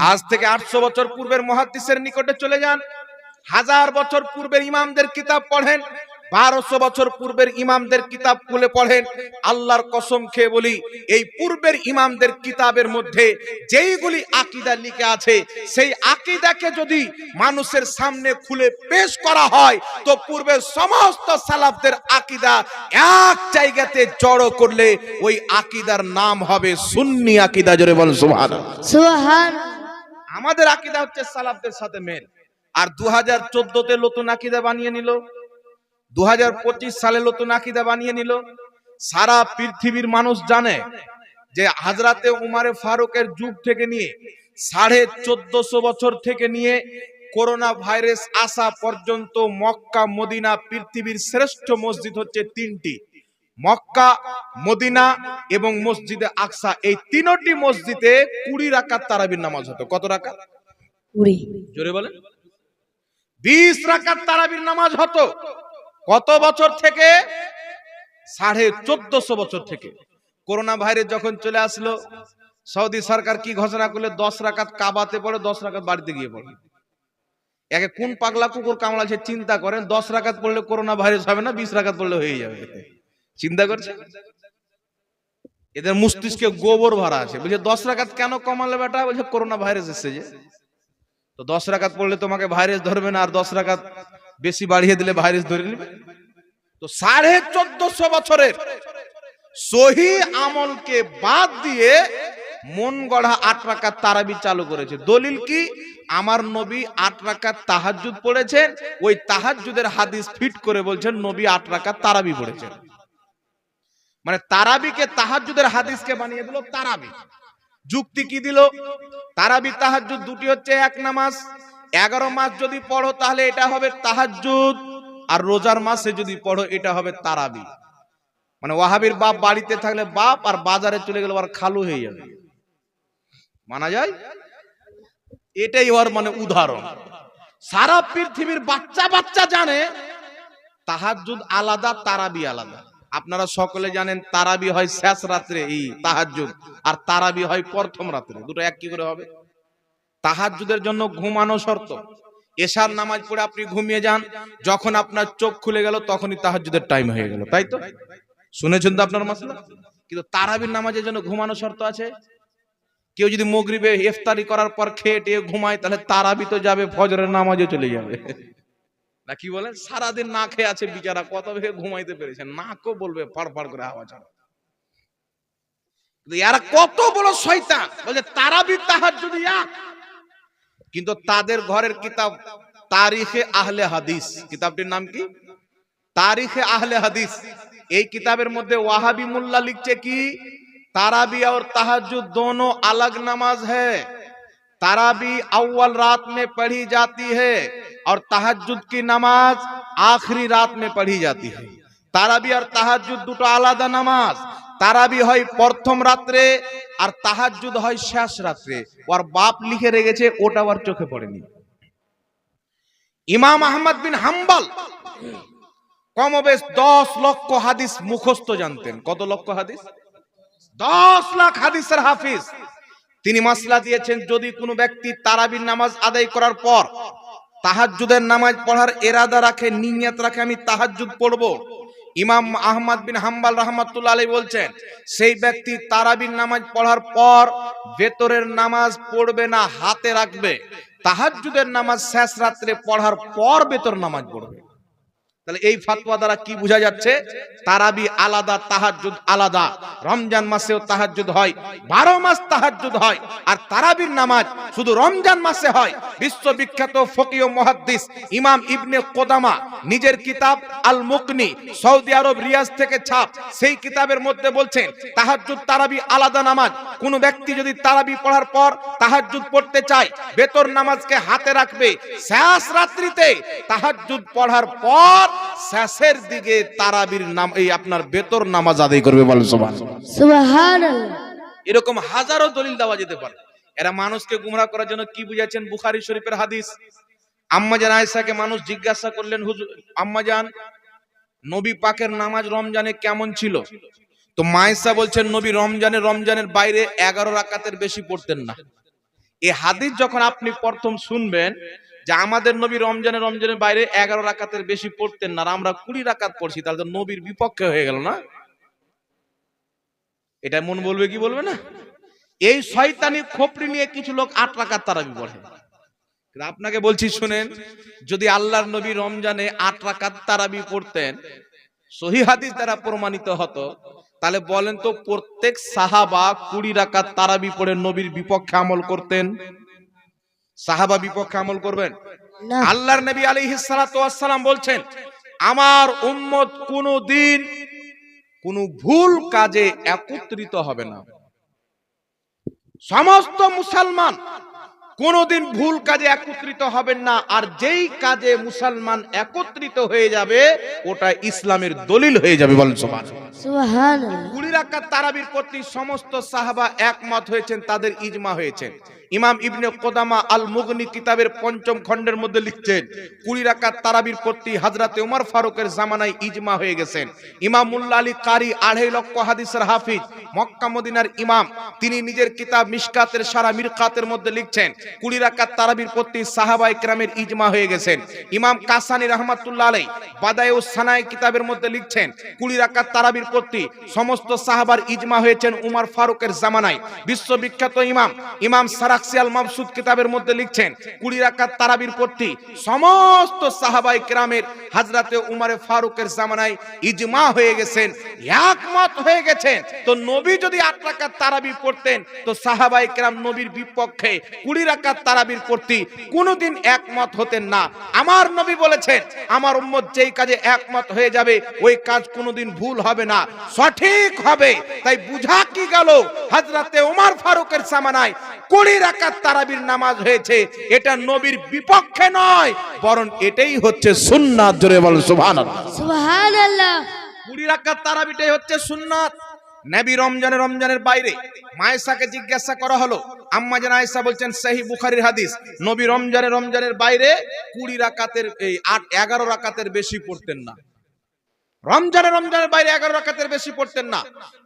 আজ থেকে আটশো বছর পূর্বের মহাদিসের নিকটে চলে যান। হাজার বছর পূর্বের ইমামদের কিতাব পড়েন। বারোশো বছর পূর্বের ইমামদের কিতাব খুলে পড়েন আল্লাহর কসম খেয়ে বলি এই পূর্বের ইমামদের কিতাবের মধ্যে যেইগুলি আকিদা লিখে আছে সেই আকিদাকে যদি মানুষের সামনে খুলে পেশ করা হয় তো পূর্বের সমস্ত সালাফদের আকিদা এক জায়গাতে জড়ো করলে ওই আকিদার নাম হবে সুন্নি আকিদা জোরে বল সুবহানাল্লাহ। সুবহান আমাদের আকিদা হচ্ছে সালাফদের সাথে মেল। আর দু হাজার চোদ্দতে নতুন আকিদা বানিয়ে নিল। দু হাজার পঁচিশ সালে নতুন আকিদা বানিয়ে নিল। সারা পৃথিবীর মানুষ জানে যে হাজরাতে উমারে ফারুকের যুগ থেকে নিয়ে সাড়ে চোদ্দশো বছর থেকে নিয়ে করোনা ভাইরাস আসা পর্যন্ত মক্কা মদিনা পৃথিবীর শ্রেষ্ঠ মসজিদ হচ্ছে তিনটি। মক্কা মদিনা এবং মসজিদে আকসা। এই তিনটি মসজিদে কুড়ি রাকাত তারাবির নামাজ হতো। কত রাকাত? কুড়ি। জোরে বলেন। বিশ রাকাত তারাবির নামাজ হতো। কত বছর থেকে? সাড়ে চোদ্দশো বছর থেকে। করোনা ভাইরাস যখন চলে আসলো, সৌদি সরকার কি ঘোষণা করলে? দশ রাকাত কাবাতে পড়ে, দশ রাকাত বাড়িতে গিয়ে পড়ে। একে কোন পাগলা কুকুর কামড়াছে চিন্তা করেন, দশ রাকাত পড়লে করোনা ভাইরাস হবে না, বিশ রাকাত পড়লে হয়ে যাবে। চিন্তা করছে? এদের মস্তিষ্কে গোবর ভরা আছে। বলছে, দশ রাকাত কেন কমালে বেটা? বলছে করোনা ভাইরাস এসেছে যে। তো দশ রাকাত পড়লে তোমাকে ভাইরাস ধরবে না, আর দশ রাকাত বেশি বাড়িয়ে দিলে ভাইরাস ধরে নেবে? তো সাড়ে চোদ্দশো বছরের সহি আমলকে বাদ দিয়ে মন গড়া আট রাকাত তারাবি চালু করেছে। দলিল কি? আমার নবী আট রাকাত তাহাজ্জুদ পড়েছেন, ওই তাহাজ্জুদের হাদিস ফিট করে বলছেন, নবী আট রাকাত তারাবি পড়েছেন। মানে তারাবিকে তাহাজ্জুদের হাদিসকে বানিয়ে দিল তারাবি। যুক্তি কি দিল? তারাবি তাহাজ্জুদ দুটি হচ্ছে এক নামাজ এগারো মাস যদি পড়ো, তাহলে এটা হবে তাহাজ্জুদ। আর রোজার মাসে যদি পড়ো, এটা হবে তারাবি। মানে ওয়াহাবির বাপ বাড়িতে থাকলে বাপ, আর বাজারে চলে গেলে আর খালু হয়ে যাবে। মানা যায়? এটাই ওর মানে উদাহরণ। সারা পৃথিবীর বাচ্চা বাচ্চা জানে, তাহাজ্জুদ আলাদা, তারাবি আলাদা। আপনারা সকলে জানেন, তারাবি হয় শেষ রাত্রে, এই তাহাজ্জুদ। আর তারাবি হয় প্রথম রাত্রে। দুটো এক কি করে হবে? তাহাজ্জুদের জন্য ঘুমানো শর্ত। এশার নামাজ পড়ে আপনি ঘুমিয়ে যান, যখন আপনার চোখ খুলে গেল তখনই তাহাজ্জুদের টাইম হয়ে গেল, তাই তো? শুনেছেন তো আপনার মাসলা? কিন্তু তারাবির নামাজের জন্য ঘুমানো শর্ত আছে? কেউ যদি মগরিবে ইফতারি করার পর খেয়ে টেয়ে ঘুমায়, তাহলে তারাবি তো যাবে, ফজরের নামাজে চলে যাবে। না কি বলেন? সারাদিন না খেয়ে আছে বিচারা, কত ভেবে ঘুমাইতে পেরেছে নাকও বলবে, ফাড় ফাড় করে আওয়াজ হবে কত বড় শয়তান! বলছে তারাবি তাহার যদি কিন্তু তাদের ঘরের কিতাব তারিখে আহলে হাদিস কিতাবটির নাম কি তারিখে আহলে হাদিস এই কিতাবের মধ্যে ওয়াহাবি মুল্লা লিখছে কি ताराबी और तहज्जुद दोनों अलग नमाज है ताराबी अव्वल रात में पढ़ी जाती है और तहज्जुद की नमाज आखिरी रात में पढ़ी जाती है তারাবি আর তাহাজ্জুদ দুটো আলাদা নামাজ তারাবি হয় প্রথম রাত্রে আর তাহাজ্জুদ হয় শেষ রাত্রে। ওর বাপ লিখে রেখেছে, ওটা ওর চোখে পড়েনি। ইমাম আহমদ বিন হাম্বল কমবেশ দশ লক্ষ হাদিস মুখস্থ জানতেন। কত লক্ষ হাদিস? দশ লাখ হাদিসের হাফিজ। তিনি মাসলা দিয়েছেন, যদি কোনো ব্যক্তি তারাবির নামাজ আদায় করার পর তাহাজ্জুদের নামাজ পড়ার এরাদা রাখে, নিয়ত রাখে, আমি তাহাজ্জুদ পড়ব। ইমাম আহমদ বিন হাম্বাল রহমাতুল্লাহ আলী বলছেন, সেই ব্যক্তি তারাবিন নামাজ পড়ার পর ভেতরের নামাজ পড়বে না, হাতে রাখবে। তাহাজুদের নামাজ শেষ রাত্রে পড়ার পর ভেতর নামাজ পড়বে। তাহলে এই ফাতোয়া দ্বারা কি বোঝা যাচ্ছে? তারাবি আলাদা, তাহাজ্জুদ আলাদা। রমজান মাসেও তাহাজ্জুদ হয়, বারো মাস তাহাজ্জুদ হয়। আর তারাবির নামাজ শুধু রমজান মাসে হয়। বিশ্ববিখ্যাত ফকিও মহাদ্দিস ইমাম ইবনে কোদামা নিজের কিতাব আল মুকনি সৌদি আরব রিয়াজ থেকে ছাপ, সেই কিতাবের মধ্যে বলছেন, তাহাজ্জুদ, তারাবি আলাদা নামাজ। কোন ব্যক্তি যদি তারাবি পড়ার পর তাহাজ্জুদ পড়তে চায়, বেতর নামাজকে হাতে রাখবে। শেষ রাত্রিতে তাহাজ্জুদ পড়ার পর শেষের দিকে তারাবির নাম এই আপনার বেতর নামাজ আদায় করবে বলেন সবাই এরকম হাজারো দলিল দেওয়া যেতে পারে। এরা মানুষকে গুমরা করার জন্য কি বুঝাচ্ছেন? বুখারী শরীফের হাদিস। আম্মাজান আয়েশাকে মানুষ জিজ্ঞাসা করলেন হুজুর আম্মাজান নবী পাকের নামাজ রমজানে কেমন ছিল? তো মায়েশা বলছেন নবী রমজানে রমজানের বাইরে এগারো রাকাতের বেশি পড়তেন না। এই হাদিস যখন আপনি প্রথম শুনবেন যে আমাদের নবী রমজানে রমজানের বাইরে এগারো রাকাতের বেশি পড়তেন না আমরা কুড়ি রাকাত পড়ছি, তাহলে তো নবীর বিপক্ষে হয়ে গেল না? এটা মন বলবে কি বলবে না? এই শয়তানি খোপড়ি নিয়ে কিছু লোক আট রাকাত তারাবি পড়ে। আপনাকে বলছি, শুনেন, যদি আল্লাহর নবী রমজানে আট রাকাত তারাবি পড়তেন, সহি হাদিস দ্বারা প্রমাণিত হতো, তাহলে বলেন তো প্রত্যেক সাহাবা কুড়ি রাকাত তারাবি পড়ে নবীর বিপক্ষে আমল করতেন। সাহাবা বিপক্ষে আমল করবেন? আল্লাহর নবী আলাইহিস সালাতু ওয়াস সালাম বলছেন আমার উম্মত কোনো দিন কোনো ভুল কাজে একত্রিত হবে না। সমস্ত মুসলমান কোনোদিন ভুল কাজে একত্রিত হবেন না আর যেই কাজে মুসলমান একত্রিত হয়ে যাবে ওটা ইসলামের দলিল হয়ে যাবে। বলেন সমান কুড়ি রাকাত তারাবির প্রতি সমস্ত সাহাবা একমত হয়েছেন তাদের ইজমা হয়েছে। ইমাম ইবনে কোদামা আল মুগনি কিতাবের পঞ্চম খণ্ডের মধ্যে লিখছেন, কুড়ি রাকাত তারাবির প্রতি হাজরাতে উমর ফারুকের জামানায় ইজমা হয়ে গেছেন। ইমাম মুল্লা আলী কারি আড়াই লক্ষ হাদিসের হাফিজ, মক্কা মদিনার ইমাম, তিনি নিজের কিতাব মিশকাতের সারা মিরকাতের মধ্যে লিখছেন, কুড়ি রাকাত তারাবির প্রতি সাহাবাই ক্রামের ইজমা হয়ে গেছেন। ইমাম কাসানি রহমাতুল্লাহ আলাই বাদায়ু সানাই কিতাবের মধ্যে লিখছেন, কুড়ি রাকাত তারাবির প্রতি সমস্ত সাহাবার ইজমা হয়েছেন উমর ফারুকের জামানায়। বিশ্ববিখ্যাত ইমাম ইমাম সারাক্সি আল মাবসুদ কিতাবের মধ্যে লিখছেন, কুড়ি রাকাত তারাবির প্রতি সমস্ত সাহাবাই কেরামের হাজরাতে উমারে ফারুকের জামানায় ইজমা হয়ে গেছেন, একমত হয়ে গেছেন। তো নবী যদি আট রাকাত তারাবি পড়তেন, তো সাহাবাই কেরাম নবীর বিপক্ষে কুড়ি রাকাত তারাবির প্রতি কোনোদিন একমত হতেন না। আমার নবী বলেছেন, আমার উম্মত যেই কাজে একমত হয়ে যাবে, ওই কাজ কোনোদিন ভুল হবে না, সঠিক হবে। তাই বুঝা কি গেল, হাজরাতে ওমর ফারুকের সামানায় কুড়ি রাকাত তারাবির নামাজ হয়েছে এটা নবীর বিপক্ষে নয় বরং এটাই হচ্ছে সুন্নাত জোরে বল সুবহানাল্লাহ। সুবহানাল্লাহ। কুড়ি রাকাত তারাবিটাই হচ্ছে সুন্নাত। নবী রমজানের রমজানের বাইরে মায়েশাকে জিজ্ঞাসা করা হলো আম্মা জান আয়েশা বলছেন সহি বুখারীর হাদিস নবী রমজানের রমজানের বাইরে কুড়ি রাকাতের এই আট এগারো রাকাতের বেশি পড়তেন না। রমজানের রমজানের বাইরে এগারো রাকাতের বেশি পড়তেন না।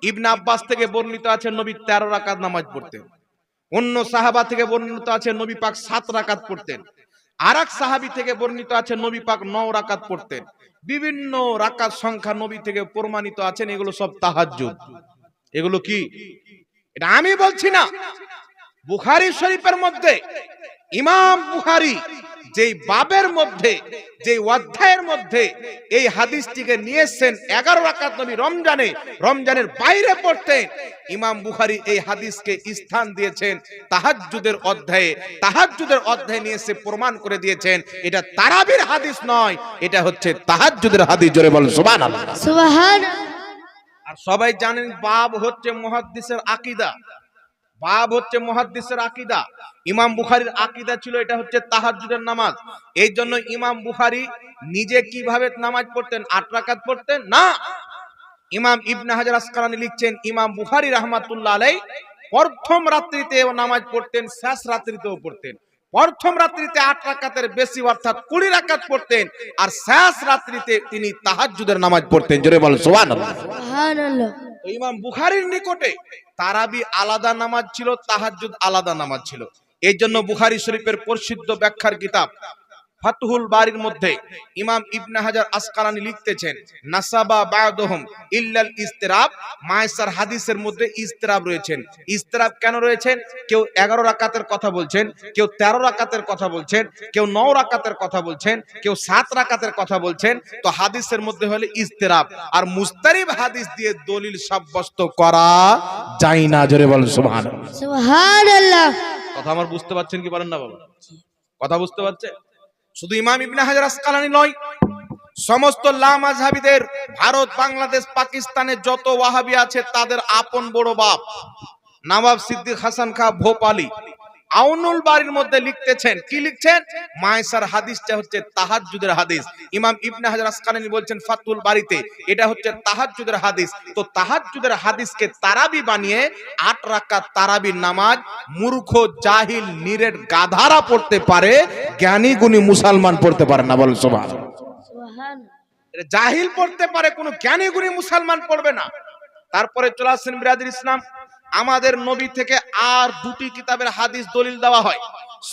ইবনে আব্বাস থেকে বর্ণিত আছে নবী তেরো রাকাত নামাজ পড়তেন। অন্য সাহাবা থেকে বর্ণিত আছে, নবী পাক সাত রাকাত পড়তেন। আর এক সাহাবি থেকে বর্ণিত আছে, নবী পাক নও রাকাত পড়তেন। বিভিন্ন রাকাত সংখ্যা নবী থেকে প্রমাণিত আছেন, এগুলো সব তাহাজ্জুদ। এগুলো কি? এটা আমি বলছি না। বুখারি শরীফের মধ্যে ইমাম বুখারী যেই বাবের মধ্যে যে অধ্যায়ের মধ্যে এই হাদিসটিকে নিয়ে এসেছেন এগারো রাকাত নবী রমজানে রমজানের বাইরে পড়তেন ইমাম বুখারী এই হাদিসকে স্থান দিয়েছেন তাহাজ্জুদের অধ্যায়ে। তাহাজ্জুদের অধ্যায়ে নিয়ে এসে প্রমাণ করে দিয়েছেন এটা তারাবির হাদিস নয় এটা হচ্ছে তাহাজ্জুদের হাদিস জোরে বলেন সুবহানাল্লাহ। সুবহান আর সবাই জানেন বাব হচ্ছে মুহাদ্দিসের আকীদা। বাব হচ্ছে মুহাদ্দিসের আকীদা। ইমাম বুখারীর আকীদা ছিল এটা হচ্ছে তাহাজ্জুদের নামাজ। এই জন্য ইমাম বুখারি নিজে কীভাবে নামাজ পড়তেন আট রাকাত পড়তেন? না! ইমাম ইবনে হাজার আসকালানি লিখছেন ইমাম বুখারী রাহমাতুল্লাহ আলাই প্রথম রাত্রিতে নামাজ পড়তেন শেষ রাত্রিতেও পড়তেন। প্রথম রাত্রিতে আট রাকাতের বেশি অর্থাৎ কুড়ি রাকাত পড়তেন আর শেষ রাত্রিতে তিনি তাহাজ্জুদের নামাজ পড়তেন। জোরে বল সুবহানাল্লাহ। ইমাম বুখারীর নিকটে তারাবি আলাদা নামাজ ছিল তাহাজুদ আলাদা নামাজ ছিল। এই জন্য বুখারি শরীফের প্রসিদ্ধ ব্যাখ্যার কিতাব ফাতহুল বারির মধ্যে ইমাম ইবনে হাজার আসকালানি লিখতেছেন নাসাবা বাদহুম ইল্লাল ইস্তিরাব মায়েসার হাদিসের মধ্যে ইস্তিরাব রয়েছেন। ইস্তিরাব কেন রয়েছেন? কেউ 11 রাকাতের কথা বলছেন কেউ 13 রাকাতের কথা বলছেন কেউ 9 রাকাতের কথা বলছেন কেউ 7 রাকাতের কথা বলছেন। তো হাদিসের মধ্যে হলে ইস্তিরাব আর মুস্তারিব হাদিস দিয়ে দলিল সাব্যস্ত করা যায় না জোরে বলেন সুবহানাল্লাহ। সুবহানাল্লাহ। কথা আমার বুঝতে পারছেন কি পারেন না বাবা? কথা বুঝতে পারছে শুধু ইমাম ইবনে হাজার আসকালানি নয়, সমস্ত লামাজহাবিদের ভারত, বাংলাদেশ, পাকিস্তানে যত ওয়াহাবি আছে তাদের আপন বড় বাপ। নবাব সিদ্দিক হাসান খা ভোপালি। আউনুল বাড়ির মধ্যে লিখতেছেন কি লিখছেন? মায়েসার হাদিসটা হচ্ছে তাহাজ্জুদের হাদিস। ইমাম ইবনে হাজার আসকালানি বলছেন ফাতুল বাড়িতে এটা হচ্ছে তাহাজ্জুদের হাদিস। তো তাহাজ্জুদের হাদিসকে তারাবি বানিয়ে আট রাকাত তারাবির নামাজ মূর্খ জাহিল নিরেট গাধারা পড়তে পারে জ্ঞানী গুণী মুসলমান পড়তে পারে না বল সুবহান। জাহিল পড়তে পারে কোনো জ্ঞানী গুণী মুসলমান পড়বে না। তারপরে চলে আসছেন বিরাদির ইসলাম। আমাদের নবী থেকে আর দুটি কিতাবের হাদিস দলিল দেওয়া হয়।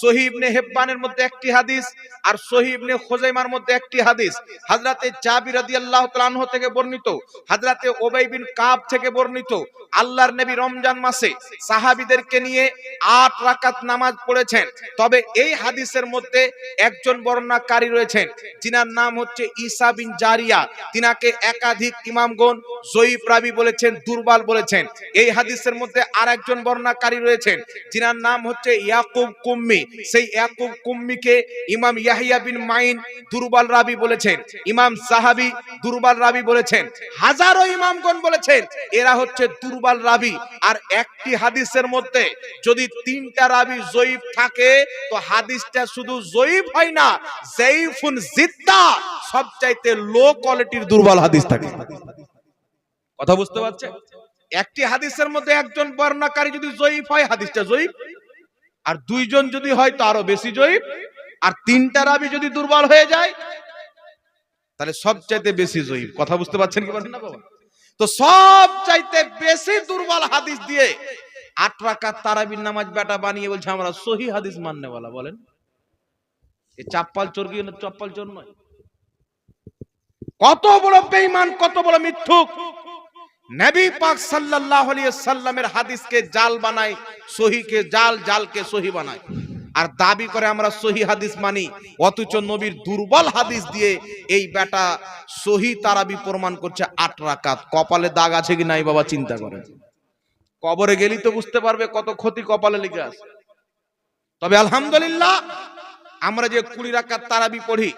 সহিবনে হেব্বানের মধ্যে একটি হাদিস আর সহিবনে খোজাইমার মধ্যে একটি হাদিস। হাজরাতে জাবির রাদিয়াল্লাহু তাআলা থেকে বর্ণিত, হাজরাতে ওবাই বিন কাব থেকে বর্ণিত, আল্লাহর নবী রমজান মাসে সাহাবীদেরকে নিয়ে আট রাকাত নামাজ পড়েছেন। তবে এই হাদিসের মধ্যে একজন বর্ণনাকারী রয়েছেন, যিনার নাম হচ্ছে ঈসা বিন জারিয়া। তিনাকে একাধিক ইমামগণ জয়ীফ রাবি বলেছেন, দুর্বল বলেছেন। এই হাদিসের মধ্যে আর একজন বর্ণনাকারী রয়েছেন, যিনার নাম হচ্ছে ইয়াকুব কুম্মি। সেই ইয়াকুব কুম্মিকে ইমাম ইয়াহিয়া বিন মাইন দুর্বল রাবি বলেছেন, ইমাম সাহাবি দুর্বল রাবি বলেছেন, হাজারো ইমামগণ বলেছেন, এরা হচ্ছে দুর্বল রাবি। আর একটি হাদিসের মধ্যে যদি তিনটা রাবি জয়ীফ থাকে, তো হাদিসটা শুধু জয়ীফ হয় না, জয়ীফুন জিদ্দা, সবচাইতে লো কোয়ালিটির দুর্বল হাদিস থাকে। কথা বুঝতে পারছেন একটি হাদিসের মধ্যে একজন বর্ণনাকারী যদি জয়ীফ হয়, হাদিসটা জয়ীফ। আর দুইজন যদি হয়, তো আরও বেশি জয়ীফ। আর তিনটা রাবি যদি দুর্বল হয়ে যায়, তাহলে সবচাইতে বেশি জয়ীফ। কথা বুঝতে পারছেন কি পারছেন না বাবা? তো সব চাইতে বেশি দুর্বল হাদিস দিয়ে আট রাকাত তারাবির নামাজ বেটা বানিয়ে বলছে, আমরা সহি হাদিস মাননে বলা বলেন। এ চাপ্পাল চোর কি চপ্পাল চোর নয়? কত বড় বেঈমান, কত বড় মিথ্যুক। নবী পাক সাল্লাল্লাহু আলাইহি সাল্লামের হাদিসকে জাল বানায়, সহিকে জাল, জালকে সহি বানায়। আর দাবি করে আমরা সহি হাদিস মানি, অথচ নবীর দুর্বল হাদিস দিয়ে এই বেটা সহি তারাবি প্রমাণ করছে আট রাকাত। কপালে দাগ আছে কি নাই বাবা, চিন্তা করে। কবরে গেলি তো বুঝতে পারবে কত ক্ষতি কপালে লিখে আছে। তবে আলহামদুলিল্লাহ আমরা যে কুড়ি রাকাত তারাবি পড়ি,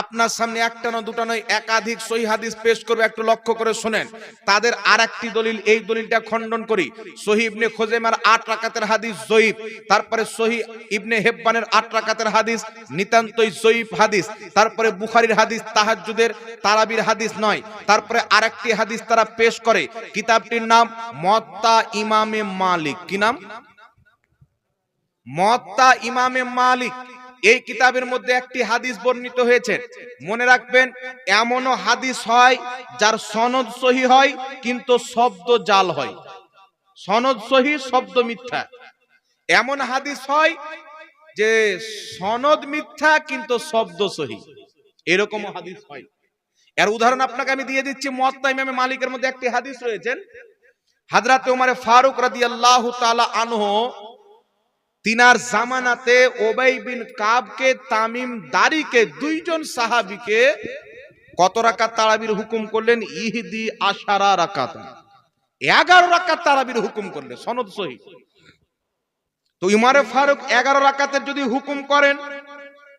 আপনার সামনে একটা না দুটা নয়, একাধিক সহি হাদিস পেশ করবে, একটু লক্ষ্য করে শোনেন। তাদের আর একটি দলিল, এই দলিলটা খণ্ডন করি। সহি ইবনে খোজেমার আট রাকাতের হাদিস জয়ীফ, তারপরে সহি ইবনে হেব্বানের আট রাকাতের হাদিস নিতান্তই জয়ীফ হাদিস, তারপরে বুখারির হাদিস তাহাজ্জুদের তারাবির হাদিস নয়, তারপরে আরেকটি হাদিস তারা পেশ করে, কিতাবটির নাম মত্তা ইমামে মালিক। কি নাম? মত্তা ইমামে মালিক। এই কিতাবের মধ্যে একটি হাদিস বর্ণিত হয়েছে। মনে রাখবেন, এমনও হাদিস হয় যার সনদ সহি হয়, কিন্তু শব্দ জাল হয়। সনদ সহি, শব্দ মিথ্যা। এমন হাদিস হয় যে সনদ মিথ্যা, কিন্তু শব্দ সহি। এরকম হাদিস হয়। এর উদাহরণ আপনাকে আমি দিয়ে দিচ্ছি, মুয়াত্তা ইমামে মালিকের মধ্যে একটি হাদিস রয়েছেন হাজরাতে ওমরে ফারুক রাদিয়াল্লাহু তাআলা আনহু তিনার জামানাতে ওবাই বিন কাবকে, তামিম দারিকে, দুইজন সাহাবিকে কত রাকাত তারাবির হুকুম করলেন? ইহদি আশারা রাকাত। এগারো রাকাত তারাবির হুকুম করলেন সনদ সহি। তো ইমারে ফারুক এগারো রাকাতের যদি হুকুম করেন,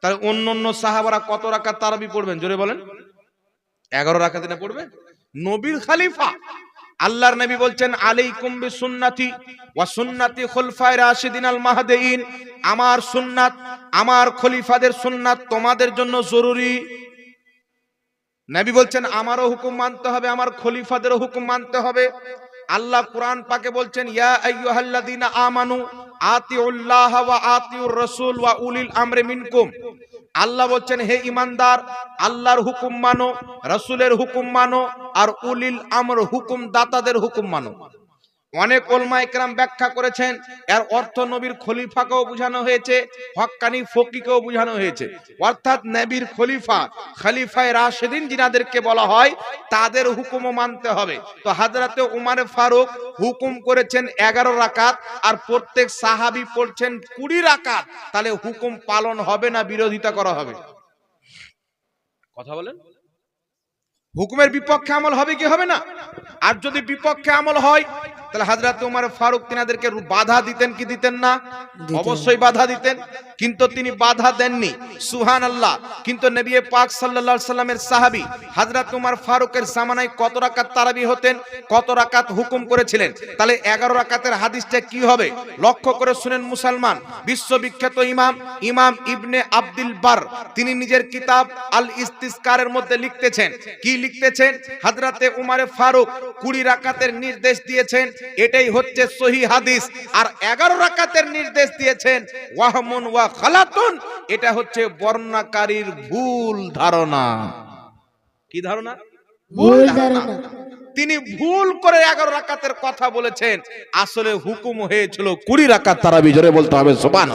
তাহলে অন্য অন্য সাহাবারা কত রাকাত তারাবি পড়বেন? জোরে বলেন। এগারো রাকাত না পড়বে? নবীর খালিফা। আল্লাহর নবী বলছেন, আলাইকুম বিসুন্নতি ওয়া সুন্নাতি খুলফায়ে রাশিদিন আল মাহদিন আমার সুন্নাত, আমার খলিফাদের সুন্নাত তোমাদের জন্য জরুরি। নবী বলছেন, আমারও হুকুম মানতে হবে, আমার খলিফাদেরও হুকুম মানতে হবে। আল্লাহ কোরআন পাকে বলছেন, ইয়া আইয়ুহাল্লাযীনা আমানু আতিউল্লাহ ওয়া আতিউর রাসূল ওয়া উলিল আমরি মিনকুম। আল্লাহ বলছেন, হে ইমানদার, আল্লাহর হুকুম মানো, রসুলের হুকুম মানো, আর উলিল আমর হুকুম দাতাদের হুকুম মানো। অনেক ওলমা একরাম ব্যাখ্যা করেছেন, এর অর্থ নবীর খলিফাকেও বোঝানো হয়েছে হক্কানি ফকিকেও বোঝানো হয়েছে। অর্থাৎ নবীর খলিফা, খলিফায় রাশেদিন জিনাদেরকে বলা হয়, তাদের হুকুমও মানতে হবে। তো হাজরাতে উমারে ফারুক হুকুম করেছেন এগারো রাকাত, আর প্রত্যেক সাহাবি পড়ছেন কুড়ি রাকাত। তাহলে হুকুম পালন হবে না বিরোধিতা করা হবে? কথা বলেন। হুকুমের বিপক্ষে আমল হবে কি হবে না? আর যদি বিপক্ষে আমল হয় তাহলে হাজরাত উমার ফারুক তিনাদেরকে বাধা দিতেন কি দিতেন না? অবশ্যই বাধা দিতেন। কিন্তু তিনি বাধা দেননি। সুহান আল্লাহ কিন্তু নবী পাক সাল্লাল্লাহু সাল্লামের সাহাবী হাজরাত উমার ফারুকের জামানায় কত রাকাত তারাবি হতেন কত রাকাত হুকুম করেছিলেন? তাহলে 11 রাকাতের হাদিসটা কি হবে? লক্ষ্য করে শুনেন মুসলমান বিশ্ববিখ্যাত ইমাম ইমাম ইবনে আব্দুল বার তিনি নিজের কিতাব আল ইস্তিসকারের মধ্যে লিখতেছেন। কি লিখতেছেন? হাজরাতে উমারে ফারুক কুড়ি রাকাতের নির্দেশ দিয়েছেন এটাই হচ্ছে সহি হাদিস। আর এগারো রাকাতের নির্দেশ দিয়েছেন, ওয়াহমন ওয়া খালাতুন। এটা হচ্ছে বর্ণাকারীর ভুল ধারণা। কি ধারণা? ভুল ধারণা। তিনি ভুল করে এগারো রাকাতের কথা বলেছেন। আসলে হুকুম হয়েছিল কুড়ি রাকাত তারা বিজরে বলতে হবে সোবান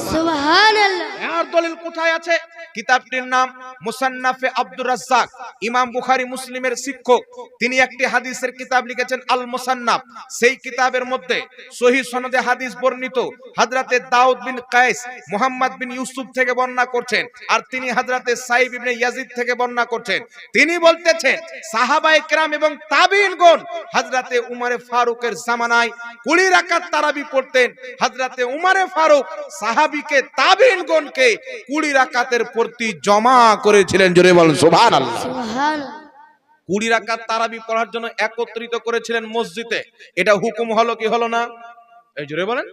আর দলিল কোথায় আছে? কিতাবটির নাম মুসান্নাফে আব্দুর রাজ্জাক ইমাম বুখারী মুসলিমের শিক্ষক। তিনি একটি হাদিসের কিতাব লিখেছেন আল মুসান্নাফ সেই কিতাবের মধ্যে সহি সনদে হাদিস বর্ণিত হাজরাতে দাউদ বিন কায়েস মোহাম্মদ বিন ইউসুফ থেকে বর্ণনা করছেন আর তিনি হাজরাতে সাইব ইবনে ইয়াজিদ থেকে বর্ণনা করছেন। তিনি বলতেছেন সাহাবায়ে কেরাম এবং তাবিঈনগণ হাজরাতে উমারে ফারুকের জামানায় কুড়ি রাকাত তারাবি পড়তেন। হাজরাতে উমারে ফারুক সাহাবিকে তাবিনগণকে কুড়ি রাকাতের প্রতি জমা করেছিলেন। জোরে বলেন সুবহানাল্লাহ। সুবহানাল্লাহ। কুড়ি রাকাত তারাবি পড়ার জন্য একত্রিত করেছিলেন মসজিদে। এটা হুকুম হলো কি হলো না? এই জোরে বলেন।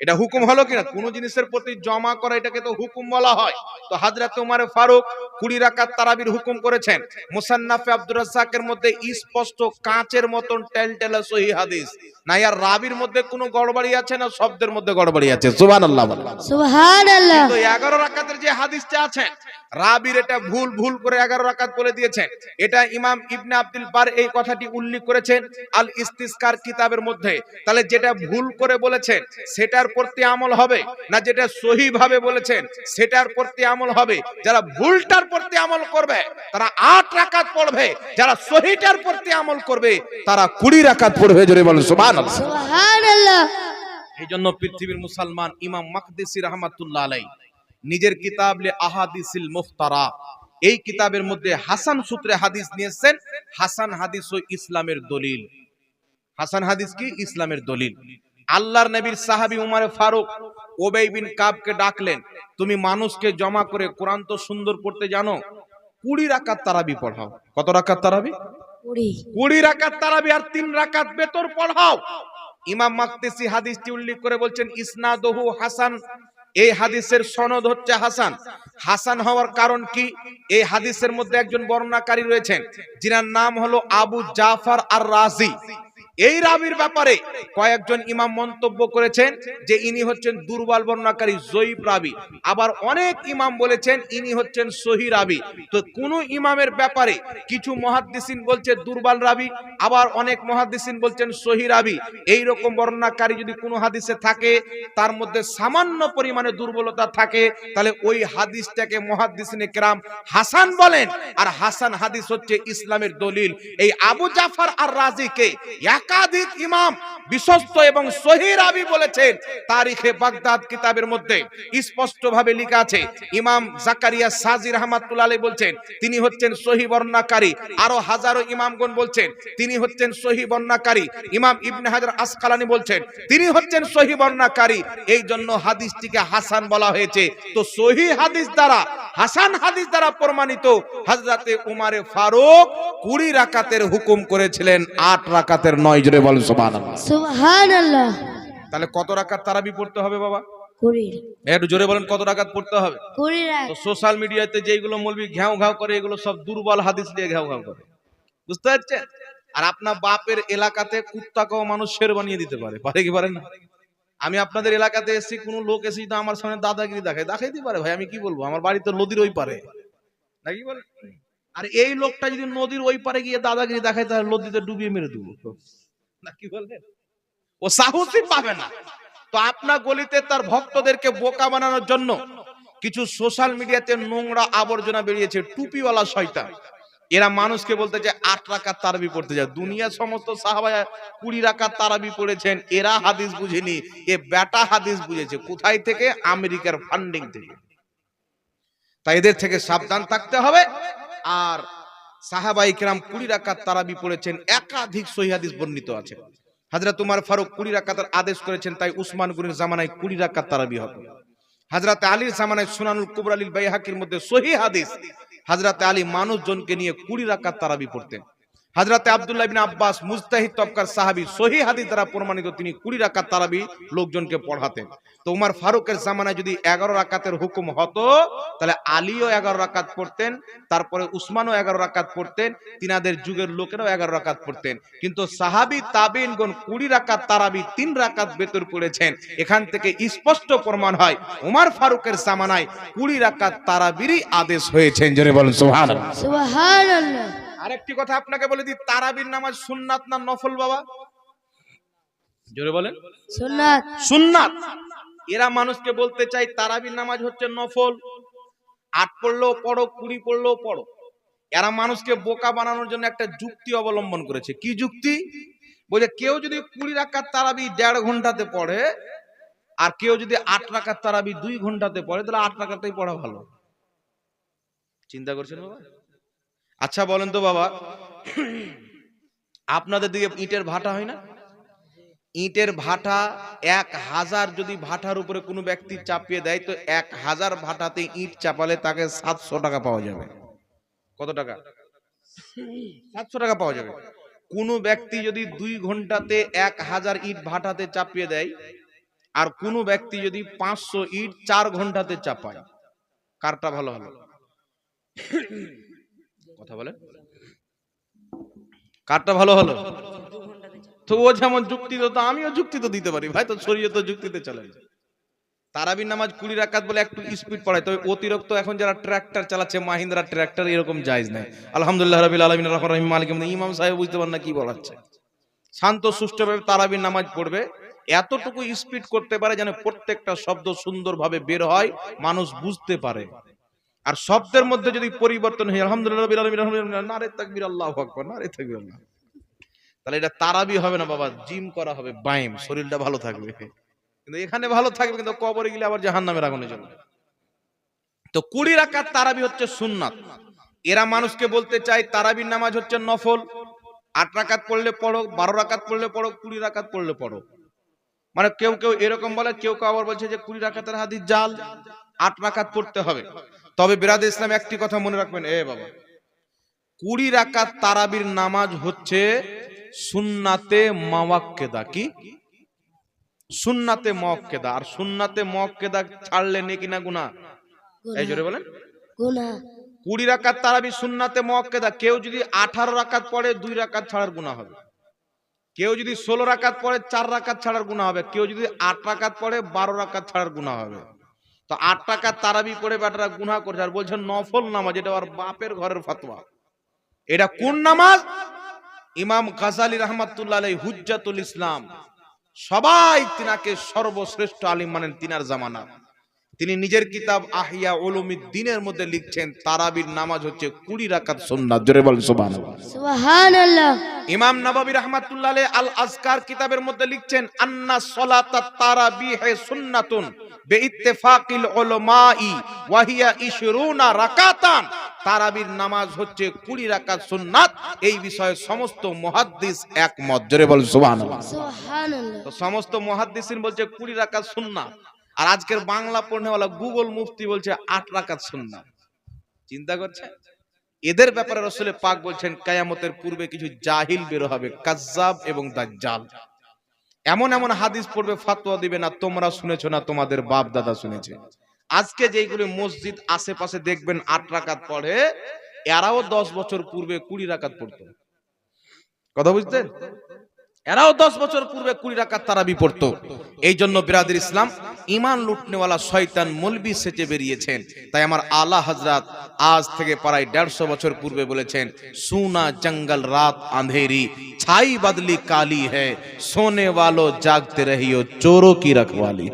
এটা হুকুম হলো কিনা? কোন জিনিসের প্রতি জমা করা এটাকে তো হুকুম বলা হয়। তো হাজরাতে উমারে ফারুক কুড়ি রাকাত তারাবির হুকুম করেছেন। মুসান্নাফে আব্দুর রাজ্জাকের মধ্যে স্পষ্ট কাঁচের মতন টেলটেলা সহি হাদিস। না আর রাবির মধ্যে কোনো গড়বড়ি আছে না শব্দের মধ্যে গড়বড়ি আছে? সুবহানাল্লাহ বলেন। সুবহানাল্লাহ। তো এগারো রাকাতের যে হাদিসটা আছে রাবির এটা ভুল ভুল করে এগারো রাকাত বলে দিয়েছেন এটা ইমাম ইবনে আব্দুল বার এই কথাটি উল্লেখ করেছেন আল ইস্তিসকার কিতাবের মধ্যে। তাহলে যেটা ভুল করে বলেছেন সেটার প্রতি আমল হবে না যেটা সহি ভাবে বলেছেন সেটার প্রতি আমল হবে? যারা ভুলটার প্রতি আমল করবে তারা আট রাকাত পড়বে। যারা সহিটার প্রতি আমল করবে তারা কুড়ি রাকাত পড়বে। জোরে বলেন সুবহানাল্লাহ এই জন্য পৃথিবীর মুসলমান ইমাম মাকদিসি রহমাতুল্লাহ আলাই নিজের কিতাব লে আহাদিসিল মুফতারা এই কিতাবের মধ্যে হাসান সূত্রে হাদিস নিয়েছেন হাসান হাদিস ও ইসলামের দলিল। হাসান হাদিস কি? ইসলামের দলিল। আল্লাহর নবীর সাহাবী উমারে ফারুক ওবেই বিন কাবকে ডাকলেন তুমি মানুষকে জমা করে কোরআন তো সুন্দর পড়তে জানো কুড়ি রাকাত তারাবি পড়াও। কত রাকাত তারাবি? কুড়ি। রাকাত তারাবি আর তিন রাকাত বেতর পড়াও ইমাম মাকতেসি হাদিসটি উল্লেখ করে বলছেন, ইসনাদহু হাসান। এই হাদিসের সনদ হচ্ছে হাসান। হাসান হওয়ার কারণ কি? এই হাদিসের মধ্যে একজন বর্ণনাকারী রয়েছেন, যিনার নাম হলো আবু জাফর আর রাজি। এই রাবির ব্যাপারে কয়েকজন ইমাম মন্তব্য করেছেন যে ইনি হচ্ছেন দুর্বল বর্ণাকারী জয়ীব রাবি। আবার অনেক ইমাম বলেছেন ইনি হচ্ছেন সহি রাবি। তো কোন ইমামের ব্যাপারে কিছু মহাদ্দিসিন বলছে দুর্বল রাবি, আবার অনেক মহাদ্দিসিন বলছেন সহি রাবি। এই রকম বর্ণনাকারী যদি কোনো হাদিসে থাকে, তার মধ্যে সামান্য পরিমাণে দুর্বলতা থাকে, তাহলে ওই হাদিসটাকে মহাদ্দিসিনে কেরাম হাসান বলেন। আর হাসান হাদিস হচ্ছে ইসলামের দলিল। এই আবু জাফর আর রাজিকে একাধিক ইমাম বিশ্বস্ত এবং সহি রাবি বলেছেন, তারিখে বাগদাদ কিতাবের মধ্যে স্পষ্ট ভাবে লেখা আছে, ইমাম জাকারিয়া সাজি রহমাতুল্লাহ আলাইহি বলছেন, তিনি হচ্ছেন সহি বর্ণাকারী, আরও হাজারো ইমামগণ বলছেন, তিনি হচ্ছেন সহি বর্ণনাকারী ইমাম ইবনে হাজার আসকালানি বলছেন, তিনি হচ্ছেন সহি বর্ণনাকারী এই জন্য হাদিসটিকে হাসান বলা হয়েছে। তো সহি হাদিস দ্বারা, হাসান হাদিস দ্বারা প্রমাণিত, হযরতে উমারে ফারুক কুড়ি রাকাতের হুকুম করেছিলেন, আট রাকাতের নয় জোরে বলেন সুবহানাল্লাহ। সুবহানাল্লাহ। তাহলে কত রাকাত তারাবি পড়তে হবে বাবা? কুড়ি। একটু জোরে বলেন কত রাকাত পড়তে হবে? তো সোশ্যাল মিডিয়াতে যেগুলো মলবি ঘ্যাও ঘাও করে এগুলো সব দুর্বল হাদিস দিয়ে ঘ্যাও ঘাও করে। বুঝতে পারছেন? আর আপনার বাপের এলাকাতে কুত্তাকেও মানুষ শের বানিয়ে দিতে পারে। পারে কি পারে না? আমি আপনাদের এলাকাতে এসেছি কোনো লোক এসে যদি আমার সামনে দাদাগিরি দেখায় দেখাইতে পারে। ভাই আমি কি বলব? আমার বাড়ি তো নদীর ওই পারে। নাকি বলে আর এই লোকটা যদি নদীর ওই পারে গিয়ে দাদাগিরি দেখায় তাহলে নদীতে ডুবিয়ে মেরে দেবো। না, কি বলবেন ও সাহসই পাবে না। তো আপনার গলিতে তার ভক্তদেরকে বোকা বানানোর জন্য কিছু সোশ্যাল মিডিয়াতে নোংরা আবর্জনা বেরিয়েছে, টুপিওয়ালা শয়তান। এরা মানুষকে বলতে যে আট রাকাত তারাবি পড়তে যায় দুনিয়ার সমস্ত সাহাবা কুড়ি রাকাত তারাবি পড়েছেন, এরা হাদিস বুঝেনি, এ বেটা হাদিস বুঝেছে। কোথায় থেকে? আমেরিকার ফান্ডিং থেকে। তাই এদের থেকে সাবধান থাকতে হবে, আর সাহাবাই কিরাম কুড়ি রাকাত তারাবি পড়েছেন, একাধিক সহিহাদিস বর্ণিত আছে। হাজরা তোমার ফারুক কুড়ি রাকাতের আদেশ করেছেন, তাই উসমান গুরির জামানায় কুড়ি রাকাত তারাবি হবে। হাজরাত আলীর জামানায় সুনানুল কুবর আলীল বাইহাকির মধ্যে সহি হাদিস হাজরাতে আলী মানুষজনকে নিয়ে কুড়ি রাকাত তারাবি পড়তেন। হাজরতে আব্দুল্লাহ বিন আব্বাস মুস্তাহিদ তবকার সাহাবি সহি হাদিস দ্বারা প্রমাণিত তিনি কুড়ি রাকাত তারাবি লোকজনকে পড়াতেন। তো উমার ফারুকের জামানায় যদি এগারো রাকাতের হুকুম হতো, তাহলে আলীও এগারো রাকাত পড়তেন, তারপরে উসমানও এগারো রাকাত পড়তেন, তিনাদের যুগের লোকেরাও এগারো রাকাত পড়তেন। কিন্তু সাহাবি, তাবিনগণ কুড়ি রাকাত তারাবি, তিন রাকাত বেতর পড়েছেন। এখান থেকে স্পষ্ট প্রমাণ হয়, উমার ফারুকের জামানায় কুড়ি রাকাত তারাবিরই আদেশ হয়েছেন জোরে বলেন সুবহানাল্লাহ। আরেকটি কথা আপনাকে বলে দিই তারাবির নামাজ সুন্নাত না নফল বাবা? জোরে বলেন। সুন্নাত। সুন্নাত। এরা মানুষকে বলতে চাই তারাবির নামাজ হচ্ছে নফল। আট পড়লেও পড়ো কুড়ি পড়লেও পড়ো। এরা মানুষকে বোকা বানানোর জন্য একটা যুক্তি অবলম্বন করেছে। কি যুক্তি? বলে কেউ যদি কুড়ি রাখার তারাবি দেড় ঘন্টাতে পড়ে আর কেউ যদি আট রাখার তারাবি দুই ঘন্টাতে পড়ে তাহলে আট রাখাতেই পড়া ভালো। চিন্তা করছেন বাবা? আচ্ছা বলেন তো বাবা, আপনাদের দিকে ইটের ভাটা হয় না? ইটের ভাটা এক হাজার যদি ভাটার উপরে কোনো ব্যক্তি চাপিয়ে দেয়, তো এক হাজার ভাটাতে ইট চাপালে তাকে সাতশো টাকা পাওয়া যাবে। কত টাকা? সাতশো টাকা পাওয়া যাবে। কোনো ব্যক্তি যদি দুই ঘন্টাতে এক হাজার ইট ভাটাতে চাপিয়ে দেয়, আর কোনো ব্যক্তি যদি পাঁচশো ইট চার ঘন্টাতে চাপায়, কারটা ভালো হলো কথা বলে কারটা ভালো হলো? তো ও যেমন যুক্তি তো আমিও যুক্তি তো দিতে পারি। ভাই, তো শরীরে তো যুক্তিতে চলে। তারাবির নামাজ কুড়ি রাকাত বলে একটু স্পিড পড়ায়। তবে অতিরিক্ত এখন যারা ট্র্যাক্টর চালাচ্ছে, মাহিন্দ্রা ট্র্যাক্টর এরকম জায়জ নাই। আলহামদুলিল্লাহ রাবিল আলমিন রহমান রহিম মালিক ইমাম সাহেব বুঝতে পারেন না কি বলাচ্ছে। শান্ত, সুষ্ঠুভাবে তারাবির নামাজ পড়বে। এতটুকু স্পিড করতে পারে যেন প্রত্যেকটা শব্দ সুন্দরভাবে বের হয়, মানুষ বুঝতে পারে। আর শব্দের মধ্যে যদি পরিবর্তন হয়, আলহামদুলিল্লাহ নারে তাকবীর, আল্লাহু নারে তাকবীর, আল্লাহ তাহলে এটা তারাবি হবে না বাবা, জিম করা হবে, বাইম, শরীরটা ভালো থাকবে। কিন্তু এখানে ভালো থাকবে, কিন্তু কবরে গেলে আবার জাহান নামের আগুনে জ্বলবে। তো কুড়ি রাকাত তারাবি হচ্ছে সুন্নাত। এরা মানুষকে বলতে চায় তারাবির নামাজ হচ্ছে নফল। আট রাকাত পড়লে পড়ো, বারো রাকাত পড়লে পড়ো, কুড়ি রাকাত পড়লে পড়ো। মানে কেউ কেউ এরকম বলে, কেউ কেউ আবার বলছে যে কুড়ি রাকাতের হাদিস জাল, আট রাকাত পড়তে হবে। তবে বিরাদ ইসলাম একটি কথা মনে রাখবেন এ বাবা কুড়ি রাকাত তারাবির নামাজ হচ্ছে সুন্নাতে মাওয়াক্কেদা কি? সুন্নাতে মক্কেদা আর সুন্নাতে মক্কেদা ছাড়লে নেকি না গুনা এই জোরে বলেন। গুনা কুড়ি রাকাত তারাবি সুন্নাতে মক্কেদা কেউ যদি আঠারো রাকাত পড়ে দুই রাকাত ছাড়ার গুণা হবে। কেউ যদি ষোলো রাকাত পড়ে চার রাকাত ছাড়ার গুণা হবে। কেউ যদি আট রাকাত পড়ে বারো রাকাত ছাড়ার গুণা হবে। তো আট টাকা তারাবি করে বেটারা গুনা করছে আর বলছেন নফল নামাজ, এটা আর বাপের ঘরের ফাতোয়া। এটা কোন নামাজ? ইমাম গাজালি রহমাতুল্লাহ আলাই হুজ্জাতুল ইসলাম। সবাই তিনাকে সর্বশ্রেষ্ঠ আলিম মানেন তিনার জামানা। তিনি নিজের কিতাব আহিয়া ওলুমিদ দিনের মধ্যে লিখছেন তারাবির নামাজ হচ্ছে কুড়ি রাকাত সুন্নাত। জোরে সুবহানাল্লাহ। ইমাম নবাবী রহমাতুল্লাহ আল আজকার কিতাবের মধ্যে লিখছেন আন্না সলাতাত তারাবিহে সুন্নাতুন বেইত্তেফাকিল উলামাই ওয়া হিয়া 20 রাকাতান। তারাবির নামাজ হচ্ছে 20 রাকাত সুন্নাত এই বিষয়ে সমস্ত মুহাদ্দিস একমত। জোরে বল সুবহানাল্লাহ। সুবহানাল্লাহ। তো সমস্ত মুহাদ্দিসিন বলছে 20 রাকাত সুন্নাত। আর আজকের বাংলা পড়নেওয়ালা গুগল মুফতি বলছে 8 রাকাত সুন্নাত চিন্তা করছে এদের ব্যাপারে রসুলে পাক বলছেন, কায়ামতের পূর্বে কিছু জাহিল বের হবে, কাজ্জাব এবং দাজ্জাল। এমন এমন হাদিস পড়বে, ফাতোয়া দিবে না, তোমরা শুনেছো না, তোমাদের বাপ দাদা শুনেছে। আজকে যেইগুলি মসজিদ আশেপাশে দেখবেন আট রাকাত পড়ে, এরাও দশ বছর পূর্বে কুড়ি রাকাত পড়তো। কথা বুঝতেন এরাও দশ বছর পূর্বে কুড়ি টাকার তারা পড়ত। এই জন্য বিরাদের ইসলাম ইমান লুটনেওয়ালা শয়তান মলবি সেচে বেরিয়েছেন। তাই আমার আলা হজরাত আজ থেকে প্রায় দেড়শো বছর পূর্বে বলেছেন, সুনা জঙ্গল রাত আন্ধেরি ছাই বাদলি কালি হ্যাঁ সোনে বালো জাগতে রহিও চোরো কি রাখবালি